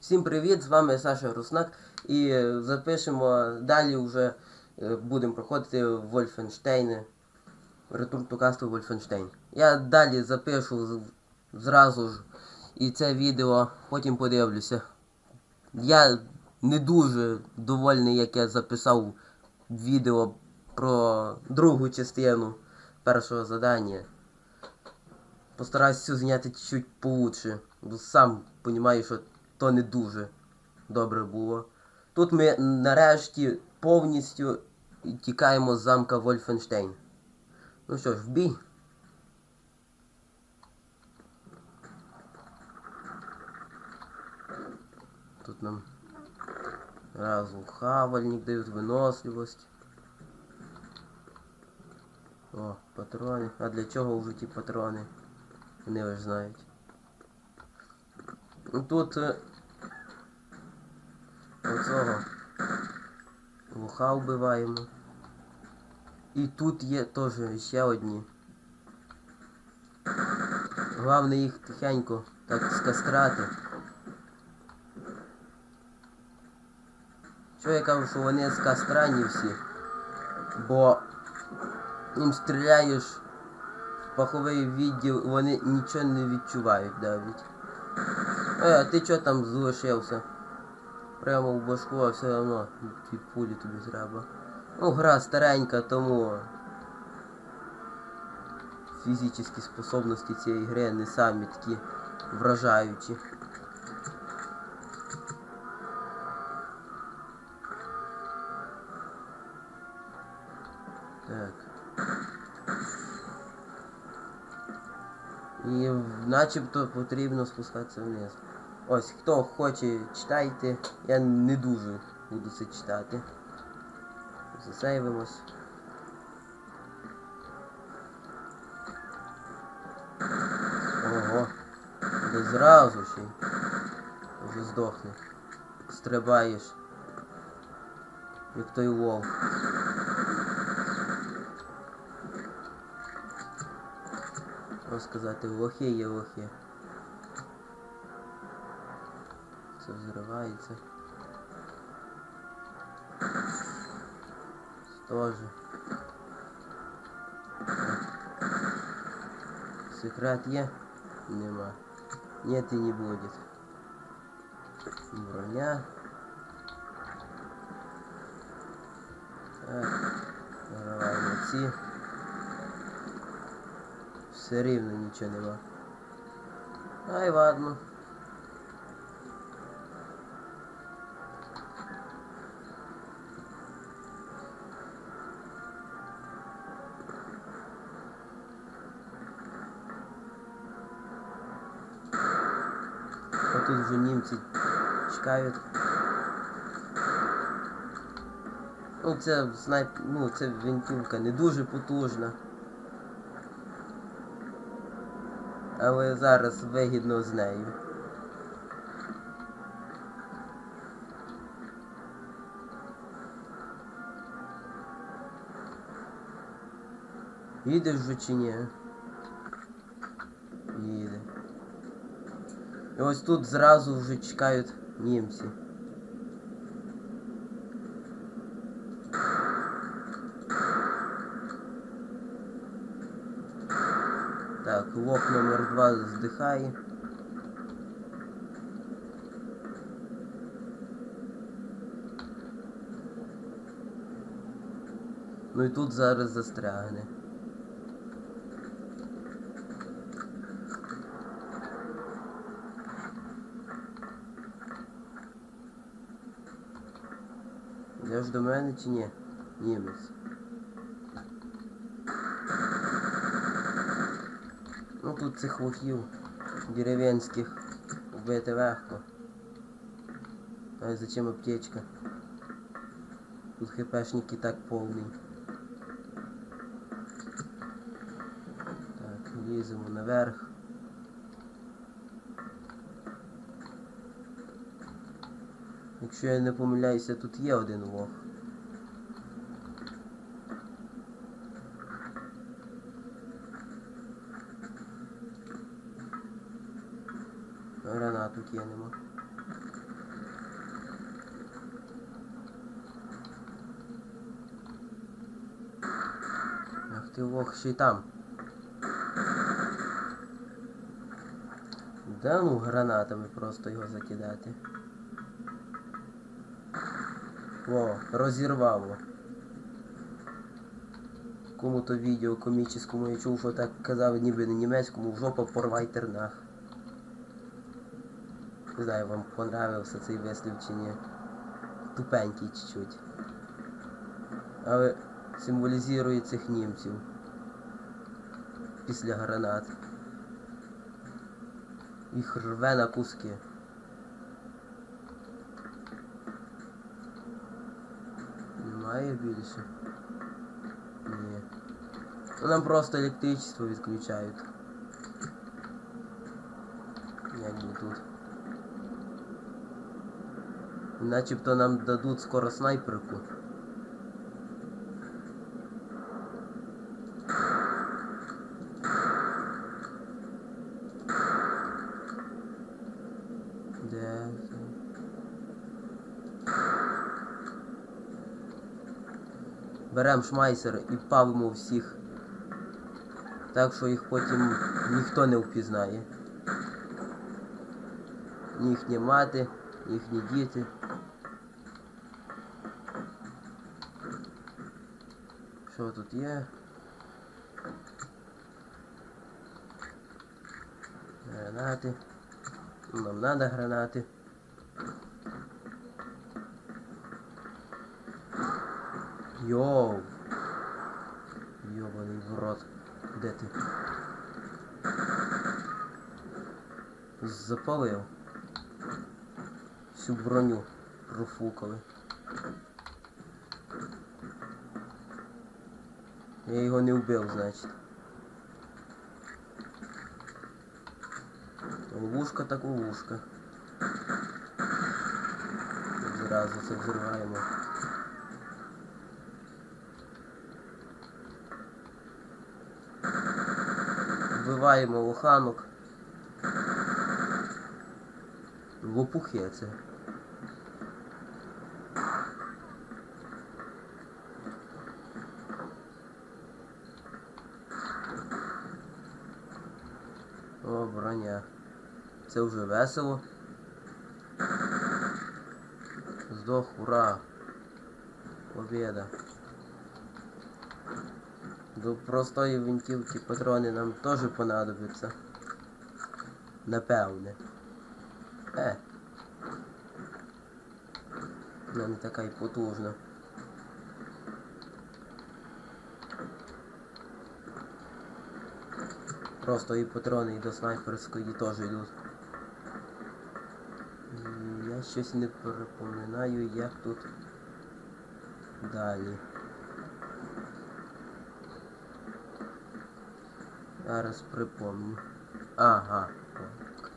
Всім привіт! З вами Саша Руснак і е, запишемо далі вже е, будемо проходити Вольфенштейни. Ретур ту касту Вольфенштейн. Я далі запишу зразу ж і це відео, потім подивлюся. Я не дуже довольний, як я записав відео про другу частину першого задання. Постараюсь цю зняти чуть получше, бо сам розумію, що то не дуже добре було. Тут ми нарешті повністю тікаємо з замка Вольфенштейн. Ну що ж, в бій. Тут нам разу хавальник дають виносливость. О, патрони. А для чого вже ті патрони? Вони вже знають. Тут оцього луха вбиваємо. І тут є теж ще одні. Головне їх тихенько так скастрати. Що я кажу, що вони скастрані всі? Бо їм стріляєш в паховий відділ, вони нічого не відчувають навіть. Е, а ти чого там залишився? Прямо в башку, а все одно ті пулі тобі треба. Ну, гра старенька, тому фізичні способності цієї гри не самі такі вражаючі. Так. І начебто потрібно спускатися вниз. Ось, хто хоче, читайте. Я не дуже буду це читати. Засейвимось. Ого. Да зразу ще. Вже здохне. Стрибаєш. Як той вовк. Можна сказати, лохи є лохи. Це взривається. Тоже. Секрет є? Нема. Нет и не будет. Броня. Так. Вириваємо ці. Все рівно нічого нема. Ай, ладно. А тут вже німці чекають. Ну це снайп... ну це винтівка не дуже потужна. Але зараз вигідно з нею. Їдеш вже чи ні? І ось тут зразу вже чекають німці. Так, лох номер два здихає. Ну і тут зараз застрягне. Йдеш до мене чи ні? Німець. Ну тут цих лохів деревенських вбити легко. А зачем аптечка? Тут хпшник і так повний. Так, ліземо наверх. Якщо я не помиляюся, тут є один лох. Гранату кинемо. Ах ти лох, ще й там. Да ну гранатами просто його закидати. Розірвало. Кому-то відео комічному я чув, що так казав ніби на німецькому в жопа порвай тернах. Не знаю, вам понравився цей вислів чи ні. Тупенький чуть-чуть. Але символізує цих німців. Після гранат. Їх рве на куски. Немає більше. Ні. Ну, Нам просто електричество відключають. Якби тут. Начебто нам дадуть скоро снайперку. Берем шмайсер і палимо всіх. Так що їх потім ніхто не впізнає. Ні їхні мати, їхні діти. Що тут є? Гранати. Нам надо гранати. Йоу. Йобаний в рот. Де ти? Запалив. Всю броню профукали. Я його не вбив, значить. Ловушка так ловушка. Зразу це взриваємо. Вбиваємо лоханок. Лопухи це. О, броня. Це вже весело. Здох, ура! Победа. До простої винтівки патрони нам теж понадобляться. Напевне. Е. Вона не така й потужна. Просто і патрони, і до снайперської теж йдуть. Я щось не припоминаю, як тут далі. Зараз припомню. Ага. так.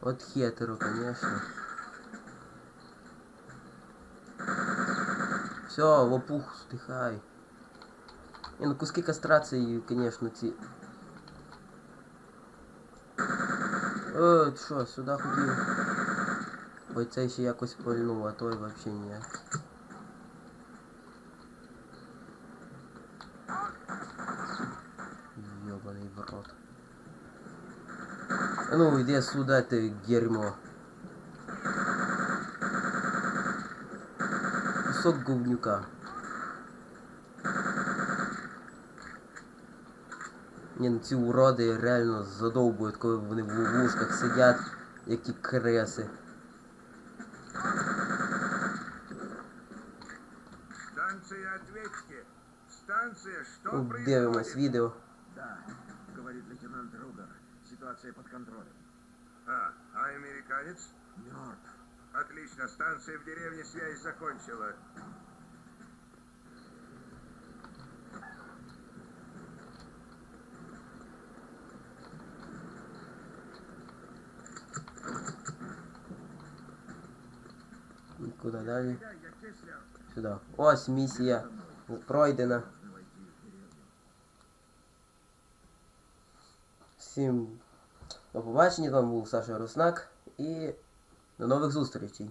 От хетеро, конечно. Все, лопух, стихай. Не, ну куски кастрації, конечно, ці. О, що, сюди хотів. Ой, цей ще якось пальнув, а той вообще ніяк. Ёбаный в рот. А Ну, иди сюда, ты дерьмо. Кусок говнюка. Ні, ну ці уроди реально задовбують, коли вони в ловушках сидять, які креси. Станция, что Ну, Дивимось происходит? відео. Да, говорит лейтенант Ругер. Ситуация под контролем. А, а американец? Мертв. Отлично, станция в деревне связь закончила. І Куди далі? Я, я Кеслер. Сюди. Ось місія пройдена. Всім До побачення, з вами був Саша Руснак і до нових зустрічей.